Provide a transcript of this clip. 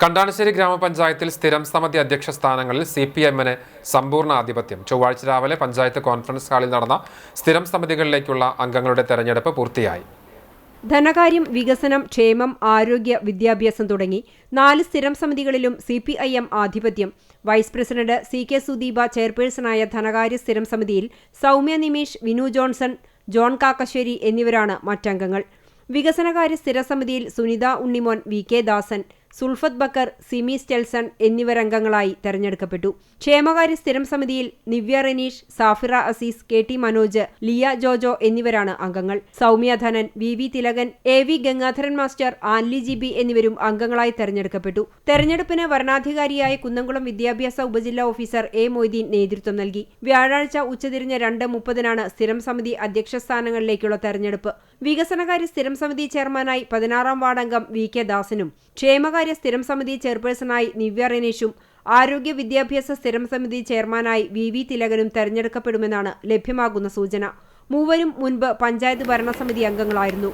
കണ്ടാണശ്ശേരി ഗ്രാമപഞ്ചായത്തിൽ സ്ഥിരം സമിതി അധ്യക്ഷ സ്ഥാനങ്ങളിൽ സി പി എമ്മിന് സമ്പൂർണ ആധിപത്യം. ചൊവ്വാഴ്ച രാവിലെ പഞ്ചായത്ത് കോൺഫറൻസ് ഹാളിൽ നടന്ന സ്ഥിരം സമിതികളിലേക്കുള്ള അംഗങ്ങളുടെ തെരഞ്ഞെടുപ്പ് പൂർത്തിയായി. ധനകാര്യം വികസനം ക്ഷേമം ആരോഗ്യ വിദ്യാഭ്യാസം തുടങ്ങി നാല് സ്ഥിരം സമിതികളിലും സി പി ഐ എം ആധിപത്യം. Vice president C K Sudeepa ചെയർപേഴ്സണായ ധനകാര്യ സ്ഥിരം സമിതിയിൽ സൗമ്യ നിമേഷ് വിനു ജോൺസൺ ജോൺ കാക്കശ്ശേരി എന്നിവരാണ് മറ്റംഗങ്ങൾ. വികസനകാര്യ സ്ഥിരസമിതിയിൽ സുനിത ഉണ്ണിമോൻ വി കെ ദാസൻ സുൽഫത്ത് ബക്കർ സിമി സ്റ്റെൽസൺ എന്നിവരംഗങ്ങളായി തെരഞ്ഞെടുക്കപ്പെട്ടു. ക്ഷേമകാര്യ സ്ഥിരം സമിതിയിൽ നിവ്യ റെനീഷ് സാഫിറ അസീസ് കെ ടി മനോജ് ലിയ ജോജോ എന്നിവരാണ് അംഗങ്ങൾ. Soumya Dhanan V V Thilakan A V Gangadharan master Anly G B എന്നിവരും അംഗങ്ങളായി തെരഞ്ഞെടുക്കപ്പെട്ടു. തെരഞ്ഞെടുപ്പിന് വരണാധികാരിയായ കുന്നംകുളം വിദ്യാഭ്യാസ ഉപജില്ലാ ഓഫീസർ എ മൊയ്തീൻ നേതൃത്വം നൽകി. വ്യാഴാഴ്ച ഉച്ചതിരിഞ്ഞ് രണ്ട് മുപ്പതിനാണ് സ്ഥിരം സമിതി അധ്യക്ഷ സ്ഥാനങ്ങളിലേക്കുള്ള തെരഞ്ഞെടുപ്പ്. വികസനകാര്യ സ്ഥിരം സമിതി ചെയർമാനായി പതിനാറാം വാർഡംഗം വി കെ ദാസനും ക്ഷേമകാര്യ സ്ഥിരം സമിതി ചെയർപേഴ്സണായി നിവ്യ റെനീഷും ആരോഗ്യ വിദ്യാഭ്യാസ സ്ഥിരം സമിതി ചെയർമാനായി വി വി തിലകനും തെരഞ്ഞെടുക്കപ്പെടുമെന്നാണ് ലഭ്യമാകുന്ന സൂചന. മൂവരും മുൻപ് പഞ്ചായത്ത് ഭരണസമിതി അംഗങ്ങളായിരുന്നു.